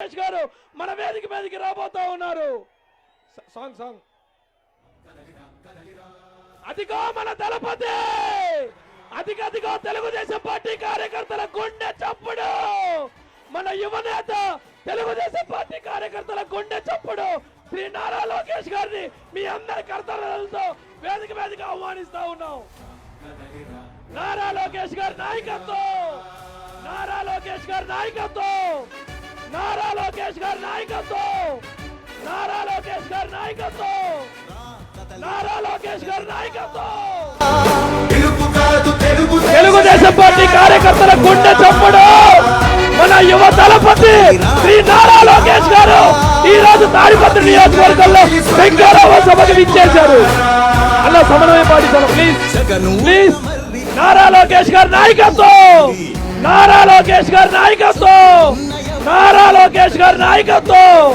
లోకేష్ గారు మన వేదిక మీదకి రాబోతా ఉన్నారు. Song song. అదిగో మన దళపతి! అదిగో అదిగో తెలుగుదేశం పార్టీ కార్యకర్తల గుండె చప్పుడు! మన యువనేత తెలుగుదేశం పార్టీ కార్యకర్తల గుండె చప్పుడు! శ్రీ నారా లోకేష్ గారిని మీ అందరి కర్తవ్యాలతో వేదిక మీదకి ఆహ్వానిస్తా ఉన్నాం. నారా లోకేష్ గారి నాయకత్వం! నారా లోకేష్ గారి నాయకత్వం! నారా లోకేష్ గారి నాయకత్వం! నారా లోకేష్ గారి నాయకత్వం! నారా లోకేష్ గారి నాయకత్వం! తెలుగుదేశం పార్టీ కార్యకర్తల గుండె చప్పుడు! మన యువ దళపతి శ్రీ నారా లోకేష్ గారు ఈ రోజు తాడిపత్రి నియోజకవర్గంలో శంకరావ సభకు విచ్చేశారు. అలా సమన్వయం పాటించాలి ప్లీజ్ ప్లీజ్ నారా లోకేష్ గారి నాయకత్వం! నారా లోకేష్ గారి నాయకత్వం! నారా లోకేష్ గారి నాయకత్వం.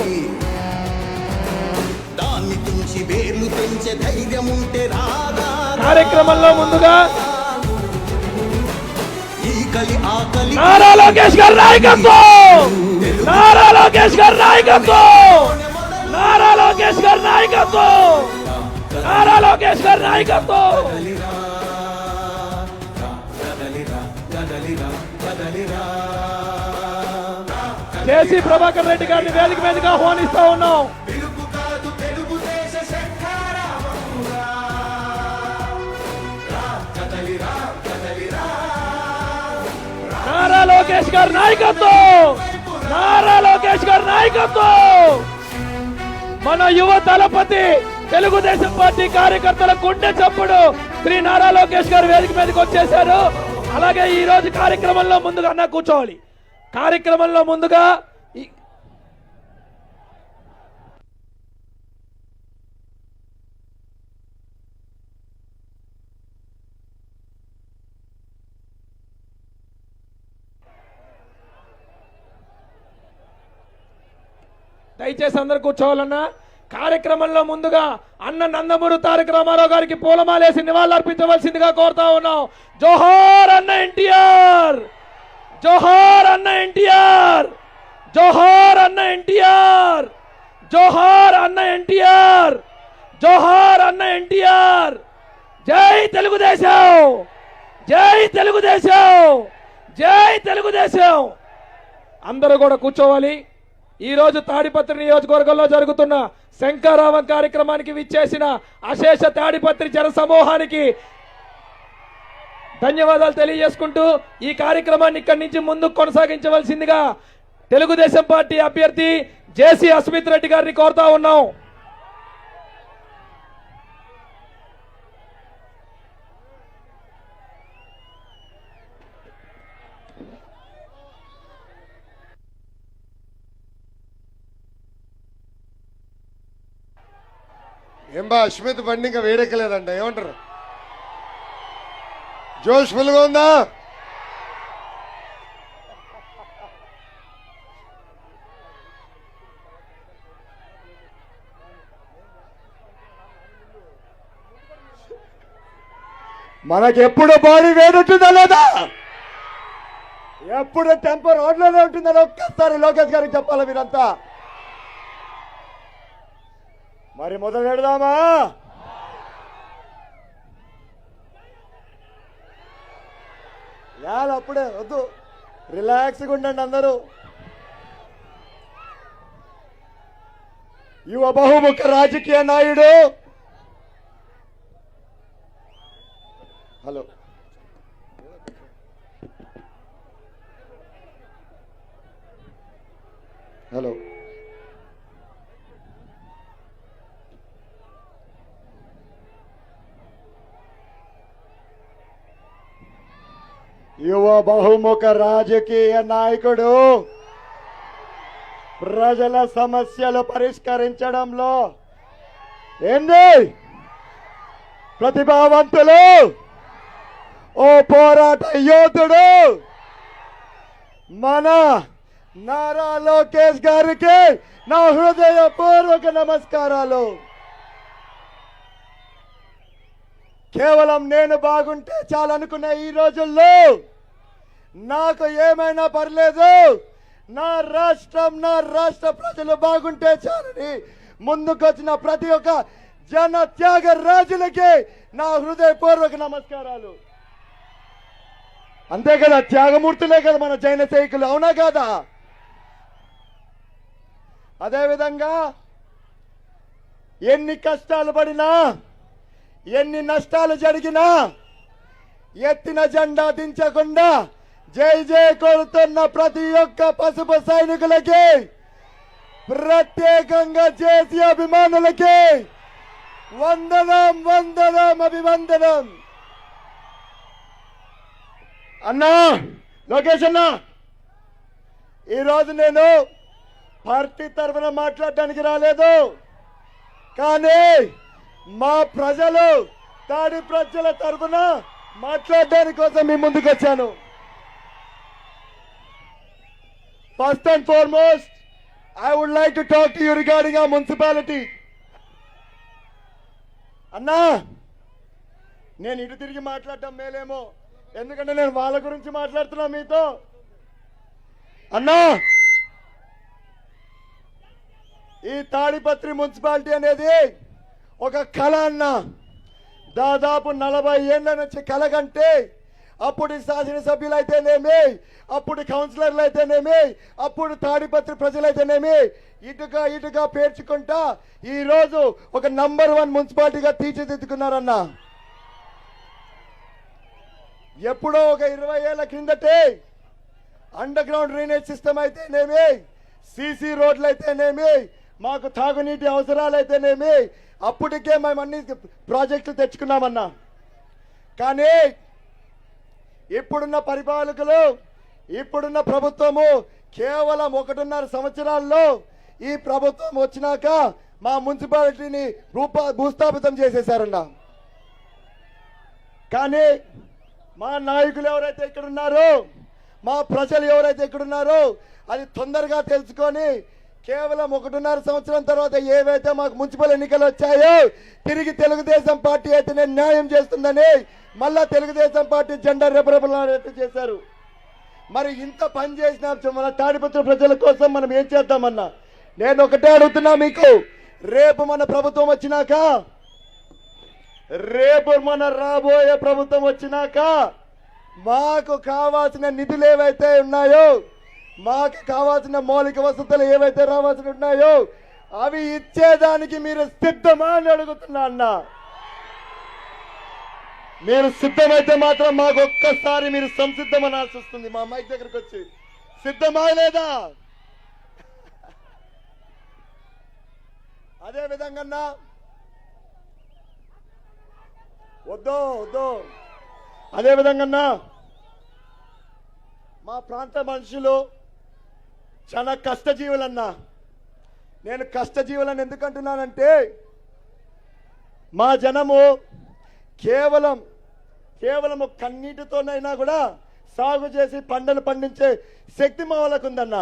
కార్యక్రమంలో ముందుగా నారా లోకేష్ గారి నాయకత్వం. నారా లోకేష్ గారి నాయకత్వం. నారా లోకేష్ గారి నాయకత్వం. నారా లోకేష్ గారి నాయకత్వం. జేసీ ప్రభాకర్ రెడ్డి గారిని వేదిక మీదకి ఆహ్వానిస్తా ఉన్నాం. నారా లోకేష్ గారి నాయకత్వం! నారా లోకేష్ గారి నాయకత్వం! మన యువ దళపతి తెలుగుదేశం పార్టీ కార్యకర్తల గుండె చప్పుడు శ్రీ నారా లోకేష్ గారు వేదిక మీదకి వచ్చేశారు. అలాగే ఈ రోజు కార్యక్రమంలో ముందుగా అన్న కూర్చోవాలి. కార్యక్రమంలో ముందుగా ఈ- దయచేసి అందరు కూర్చోవాలన్నా. కార్యక్రమంలో ముందుగా అన్న నందమూరి తారక రామారావు గారికి పూలమాలేసి నివాళులర్పించవలసిందిగా కోరుతా ఉన్నాం. జోహార్ అన్న ఎన్టీఆర్! జోహార్ అన్న ఎన్టీఆర్! జోహార్ అన్న ఎన్టీఆర్! జోహార్ అన్న ఎన్టీఆర్! జోహార్ అన్న ఎన్టీఆర్! జై తెలుగుదేశం! జై తెలుగుదేశం! జై తెలుగుదేశం! అందరూ కూడా కూర్చోవాలి. ఈరోజు తాడిపత్రి నియోజకవర్గంలో జరుగుతున్న శంకారావం కార్యక్రమానికి విచ్చేసిన అశేష తాడిపత్రి జన సమూహానికి ధన్యవాదాలు తెలియజేసుకుంటూ ఈ కార్యక్రమాన్ని ఇక్కడి నుంచి ముందుకు కొనసాగించవలసిందిగా తెలుగుదేశం పార్టీ అభ్యర్థి జేసీ అస్మిత్ రెడ్డి గారిని కోరుతా ఉన్నాం. ఏం బా అశ్మిత్ బండి ఇంకా వేడెక్కలేదంట ఏమంటారు? జోష్ ఫుల్గా ఉందా? మనకెప్పుడు బాడీ వేడుంటుందా లేదా? ఎప్పుడు టెంపర్ రోడ్లోనే ఉంటుందని ఒక్కసారి లోకేష్ గారికి చెప్పాలి మీరంతా? మరి మొదలు పెడదామా? యాలు అప్పుడే వద్దు. రిలాక్స్గా ఉండండి అందరూ. యువ బహుముఖ రాజకీయ నాయుడు యువ బహుముఖ రాజకీయ నాయకుడు. ప్రజల సమస్యలు పరిష్కరించడంలో ఏంది ప్రతిభావంతులు. ఓ పోరాట యోధుడు. మన నారా లోకేష్ గారికి నా హృదయపూర్వక నమస్కారాలు. కేవలం నేను బాగుంటే చాలనుకున్న ఈ రోజుల్లో నాకు ఏమైనా పర్లేదు. నా రాష్ట్రం నా రాష్ట్ర ప్రజలు బాగుంటే చాలని ముందుకొచ్చిన ప్రతి ఒక్క జన త్యాగ రాజులకి నా హృదయపూర్వక నమస్కారాలు. అంతే కదా త్యాగమూర్తులే కదా మన జైన సైకులు అవునా కాదా? అదేవిధంగా ఎన్ని కష్టాలు పడినా ఎన్ని నష్టాలు జరిగినా ఎత్తిన జెండా దించకుండా జై జై కొడుతున్న ప్రతి ఒక్క పసుపు సైనికులకి ప్రత్యేకంగా చేసి అభిమానులకి వందనం వందనం అభివందనం. అన్నా లోకేష్ అన్నా ఈరోజు నేను పార్టీ తరఫున మాట్లాడడానికి రాలేదు. కానీ మా ప్రజలు తాడి ప్రజల తరఫున మాట్లాడడానికి కోసం మీ ముందుకు వచ్చాను first and foremost I would like to talk to you regarding ఆ మున్సిపాలిటీ అన్నా నేను ఇటు తిరిగి మాట్లాడటం మేలేమో. ఎందుకంటే నేను వాళ్ళ గురించి మాట్లాడుతున్నా మీతో. అన్నా ఈ తాడిపత్రి మున్సిపాలిటీ అనేది ఒక కళ అన్న. దాదాపు నలభై ఏళ్ళ నుంచి కళ కంటే అప్పుడు శాసనసభ్యులు అయితేనేమి అప్పుడు కౌన్సిలర్లు అయితేనేమి అప్పుడు తాడిపత్రి ప్రజలైతేనేమి? ఇటుగా ఇటుగా పేర్చుకుంటా ఈరోజు ఒక నంబర్ వన్ మున్సిపాలిటీగా తీర్చిదిద్దుకున్నారన్న. ఎప్పుడో ఒక ఇరవై ఏళ్ళ కిందటే అండర్ గ్రౌండ్ డ్రైనేజ్ సిస్టమ్ అయితేనేమి? సీసీ రోడ్లు అయితేనేమి మాకు తాగునీటి అవసరాలు అయితేనేమి అప్పటికే మేము అన్ని ప్రాజెక్టులు తెచ్చుకున్నామన్నా. కానీ ఇప్పుడున్న పరిపాలకులు ఇప్పుడున్న ప్రభుత్వము కేవలం ఒకటిన్నర సంవత్సరాల్లో ఈ ప్రభుత్వం వచ్చినాక మా మున్సిపాలిటీని రూపా భూస్థాపితం చేసేసారన్న కానీ మా నాయకులు ఎవరైతే ఇక్కడ ఉన్నారో మా ప్రజలు ఎవరైతే ఇక్కడ ఉన్నారో అది తొందరగా తెలుసుకొని కేవలం ఒకటిన్నర సంవత్సరం తర్వాత ఏవైతే మాకు మున్సిపల్ ఎన్నికలు వచ్చాయో తిరిగి తెలుగుదేశం పార్టీ అయితేనే న్యాయం చేస్తుందని మళ్ళా తెలుగుదేశం పార్టీ జెండా రెపరెపలాడేట్టు చేశారు. మరి ఇంత పని చేసిన మన తాడిపత్ర ప్రజల కోసం మనం ఏం చేద్దామన్నా? నేను ఒకటే అడుగుతున్నా మీకు. రేపు మన ప్రభుత్వం వచ్చినాక రేపు మన రాబోయే ప్రభుత్వం వచ్చినాక మాకు కావాల్సిన నిధులు ఏవైతే ఉన్నాయో మాకు కావాల్సిన మౌలిక వసతులు ఏవైతే రావాల్సి ఉన్నాయో అవి ఇచ్చేదానికి మీరు సిద్ధమా అని అడుగుతున్నా అన్న. మీరు సిద్ధమైతే మాత్రం మాకు ఒక్కసారి మీరు సంసిద్ధం అనాల్సి వస్తుంది మా మైక్ దగ్గరకు వచ్చి సిద్ధమా లేదా? అదే విధంగా వద్దో వద్దో. అదే విధంగా మా ప్రాంత మనుషులు చాలా కష్టజీవులన్నా. నేను కష్టజీవులను ఎందుకంటున్నానంటే మా జనము కేవలం కేవలం కన్నీటితోనైనా కూడా సాగు చేసి పంటలు పండించే శక్తి మా వాళ్ళకు ఉందన్న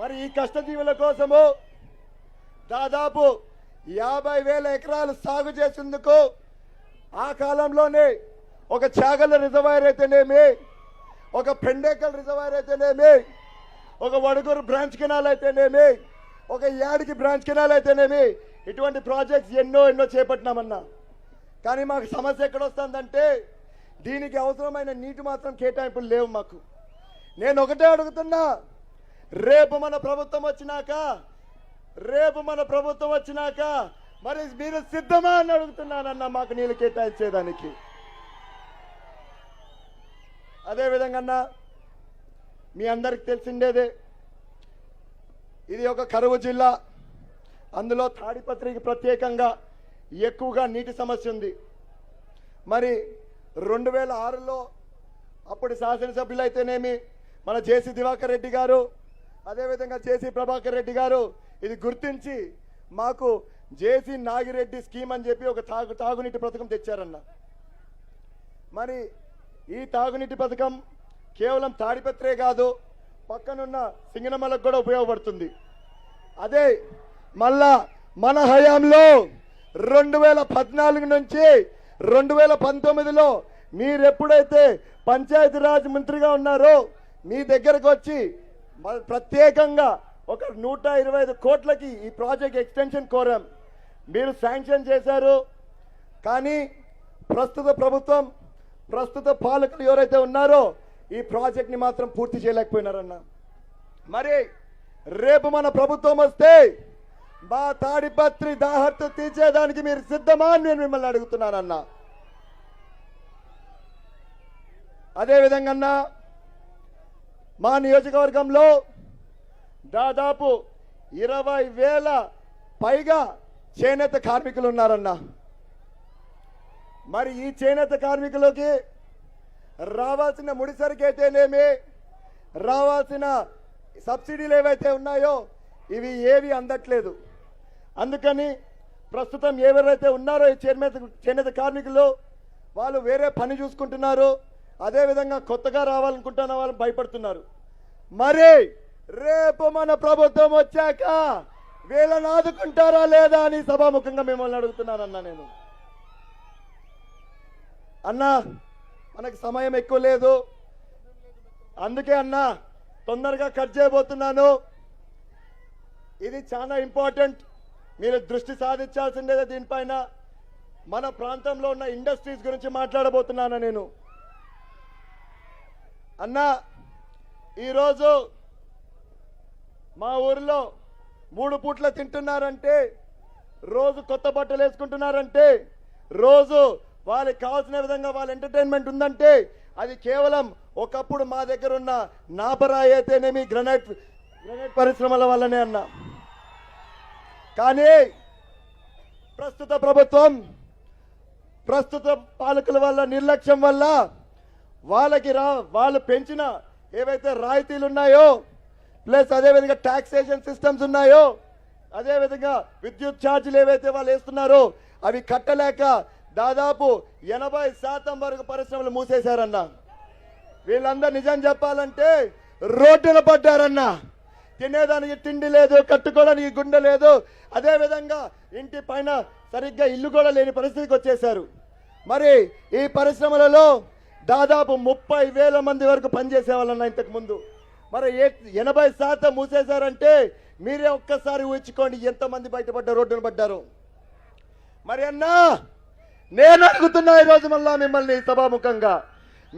మరి ఈ కష్టజీవుల కోసము దాదాపు యాభై వేల ఎకరాలు సాగు చేసేందుకు ఆ కాలంలోనే ఒక చాగల రిజర్వాయర్ అయితేనేమి ఒక పెండేకల్ రిజర్వాయర్ అయితేనేమి ఒక వడుగురు బ్రాంచ్ కెనాల్ అయితేనేమి ఒక యాడికి బ్రాంచ్ కెనాల్ అయితేనేమి ఇటువంటి ప్రాజెక్ట్స్ ఎన్నో ఎన్నో చేపట్టినామన్నా. కానీ మాకు సమస్య ఎక్కడ వస్తుందంటే దీనికి అవసరమైన నీటి మాత్రం కేటాయింపులు లేవు మాకు. నేను ఒకటే అడుగుతున్నా రేపు మన ప్రభుత్వం వచ్చినాక రేపు మన ప్రభుత్వం వచ్చినాక మరి మీరు సిద్ధమా అని అడుగుతున్నానన్న మాకు నీళ్ళు కేటాయించేదానికి. అదేవిధంగా అన్నా మీ అందరికి తెలిసిండేదే. ఇది ఒక కరువు జిల్లా. అందులో తాడిపత్రికి ప్రత్యేకంగా ఎక్కువగా నీటి సమస్య ఉంది. మరి రెండు వేల ఆరులో అప్పుడు శాసనసభ్యులు అయితేనేమి మన జేసీ దివాకర్ రెడ్డి గారు అదేవిధంగా జేసీ ప్రభాకర్ రెడ్డి గారు ఇది గుర్తించి మాకు జేసీ నాగిరెడ్డి స్కీమ్ అని చెప్పి ఒక తాగు తాగునీటి పథకం తెచ్చారన్న. మరి ఈ తాగునీటి పథకం కేవలం తాడిపత్రే కాదు పక్కనున్న సింగనమలకు కూడా ఉపయోగపడుతుంది. అదే మళ్ళా మన హయాంలో రెండు వేల పద్నాలుగు నుంచి రెండు వేల పంతొమ్మిదిలో మీరెప్పుడైతే పంచాయతీరాజ్ మంత్రిగా ఉన్నారో మీ దగ్గరకు వచ్చి మ- ప్రత్యేకంగా ఒక నూట ఇరవై ఐదు కోట్లకి ఈ ప్రాజెక్ట్ ఎక్స్టెన్షన్ కోరాం. మీరు శాంక్షన్ చేశారు. కానీ ప్రస్తుత ప్రభుత్వం ప్రస్తుత పాలకులు ఎవరైతే ఉన్నారో ఈ ప్రాజెక్ట్ని మాత్రం పూర్తి చేయలేకపోయినారన్న. మరి రేపు మన ప్రభుత్వం వస్తే మా తాడిపత్రి దాహర్త తీర్చేదానికి మీరు సిద్ధమా అని నేను మిమ్మల్ని అడుగుతున్నానన్నా. అదేవిధంగా అన్నా మా నియోజకవర్గంలో దాదాపు ఇరవై వేల పైగా చేనేత కార్మికులు ఉన్నారన్న మరి ఈ చేనేత కార్మికులకి రావాల్సిన ముడిసరికైతేనేమి? అయితేనేమి రావాల్సిన సబ్సిడీలు ఏవైతే ఉన్నాయో ఇవి ఏవి అందట్లేదు. అందుకని ప్రస్తుతం ఎవరైతే ఉన్నారో ఈ చేనేత చేనేత కార్మికులు వాళ్ళు వేరే పని చూసుకుంటున్నారు. అదేవిధంగా కొత్తగా రావాలనుకుంటున్న వాళ్ళు భయపడుతున్నారు. మరి రేపు మన ప్రభుత్వం వచ్చాక వీళ్ళని ఆదుకుంటారా లేదా అని సభాముఖంగా మిమ్మల్ని అడుగుతున్నానన్నా నేను. అన్నా మనకు సమయం ఎక్కువ లేదు. అందుకే అన్నా తొందరగా కట్ చేయబోతున్నాను. ఇది చాలా ఇంపార్టెంట్. మీరు దృష్టి సాధించాల్సిందే దీనిపైన. మన ప్రాంతంలో ఉన్న ఇండస్ట్రీస్ గురించి మాట్లాడబోతున్నాను నేను. అన్నా ఈరోజు మా ఊరిలో మూడు పూట్ల తింటున్నారంటే రోజు కొత్త బట్టలు వేసుకుంటున్నారంటే రోజు వాళ్ళకి కావాల్సిన విధంగా వాళ్ళ ఎంటర్టైన్మెంట్ ఉందంటే అది కేవలం ఒకప్పుడు మా దగ్గర ఉన్న నాపరాయి అయితేనేమి గ్రనైట్ గ్రనైట్ పరిశ్రమల వల్లనే అన్నా. కానీ ప్రస్తుత ప్రభుత్వం ప్రస్తుత పాలకుల వల్ల నిర్లక్ష్యం వల్ల వాళ్ళకి రా వాళ్ళు పెంచిన ఏవైతే రాయితీలు ఉన్నాయో ప్లస్ అదేవిధంగా టాక్సేషన్ సిస్టమ్స్ ఉన్నాయో అదేవిధంగా విద్యుత్ ఛార్జీలు ఏవైతే వాళ్ళు వేస్తున్నారో అవి కట్టలేక దాదాపు ఎనభై శాతం వరకు పరిశ్రమలు మూసేశారన్న. వీళ్ళందరూ నిజం చెప్పాలంటే రోడ్డున పడ్డారన్న. తినేదానికి తిండి లేదు కట్టుకోవడానికి గుండె లేదు. అదేవిధంగా ఇంటి పైన సరిగ్గా ఇల్లు కూడా లేని పరిస్థితికి వచ్చేసారు మరి ఈ పరిశ్రమలలో దాదాపు ముప్పై వేల మంది వరకు పనిచేసే వాళ్ళన్న ఇంతకుముందు మరి ఏ- ఎనభై శాతం మూసేశారంటే మీరే ఒక్కసారి ఊహించుకోండి ఎంతమంది బయటపడ్డ రోడ్డున పడ్డారు. మరి అన్నా నేను అడుగుతున్నా ఈరోజు మళ్ళా మిమ్మల్ని సభాముఖంగా.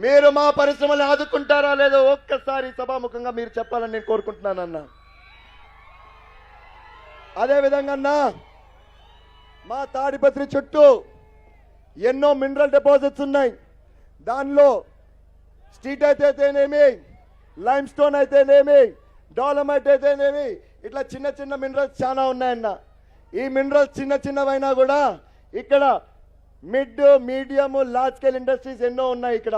మీరు మా పరిశ్రమలు ఆదుకుంటారా లేదో ఒక్కసారి సభాముఖంగా మీరు చెప్పాలని నేను కోరుకుంటున్నానన్నా. అదేవిధంగా అన్నా మా తాడిపత్రి చుట్టూ ఎన్నో మినరల్ డిపాజిట్స్ ఉన్నాయి. దానిలో స్ట్రీట్ అయితేనేమి లైమ్ స్టోన్ అయితేనేమి డాలమైట్ అయితేనేమి ఇట్లా చిన్న చిన్న మినరల్స్ చాలా ఉన్నాయన్న. ఈ మినరల్స్ చిన్న చిన్నవైనా కూడా ఇక్కడ mid medium large scale industries ఎన్నో ఉన్నాయి ఇక్కడ.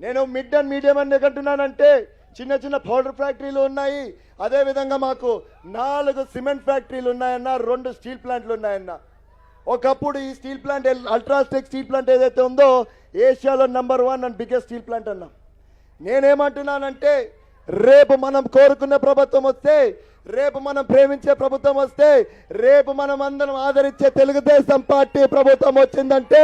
నేను మిడ్ అండ్ మీడియం అని ఎందుకంటున్నానంటే చిన్న చిన్న పౌడర్ ఫ్యాక్టరీలు ఉన్నాయి. అదేవిధంగా మాకు నాలుగు సిమెంట్ ఫ్యాక్టరీలు ఉన్నాయన్న రెండు స్టీల్ ప్లాంట్లు ఉన్నాయన్న. ఒకప్పుడు ఈ స్టీల్ ప్లాంట్ అల్ట్రాస్టెక్ స్టీల్ ప్లాంట్ ఏదైతే ఉందో ఏషియాలో number one and biggest steel plant అన్నా. నేనేమంటున్నానంటే రేపు మనం కోరుకున్న ప్రభుత్వం వస్తే రేపు మనం ప్రేమించే ప్రభుత్వం వస్తే రేపు మనం అందరం ఆదరించే తెలుగుదేశం పార్టీ ప్రభుత్వం వచ్చిందంటే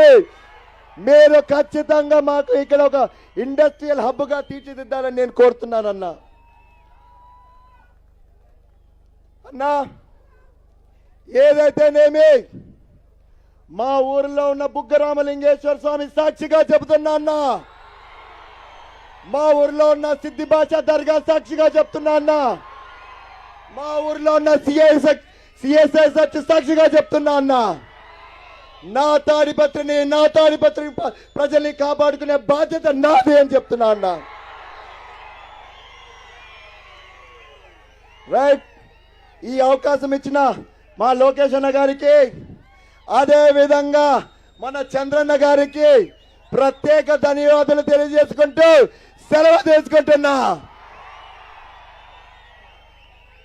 మీరు ఖచ్చితంగా మాకు ఇక్కడ ఒక ఇండస్ట్రియల్ హబ్గా తీర్చిదిద్దాలని నేను కోరుతున్నానన్నా. అన్నా ఏదైతేనేమి మా ఊరిలో ఉన్న బుగ్గరామలింగేశ్వర స్వామి సాక్షిగా చెబుతున్నా అన్నా మా ఊరిలో ఉన్న సిద్ధి భాష దర్గా సాక్షిగా చెప్తున్నా అన్న. మా ఊరిలో ఉన్న సిఎస్ సిఎస్ఐ సచ్ సాక్షిగా చెప్తున్నా అన్న. నా తాడిపత్రిని నా తాడిపత్రి ప్రజల్ని కాపాడుకునే బాధ్యత నాది అని చెప్తున్నా అన్న. రైట్ ఈ అవకాశం ఇచ్చిన మా లోకేష్ అన్న గారికి అదే విధంగా మన చంద్రన్న గారికి ప్రత్యేక ధన్యవాదాలు తెలియజేసుకుంటూ సెలవు తీసుకుంటున్నా.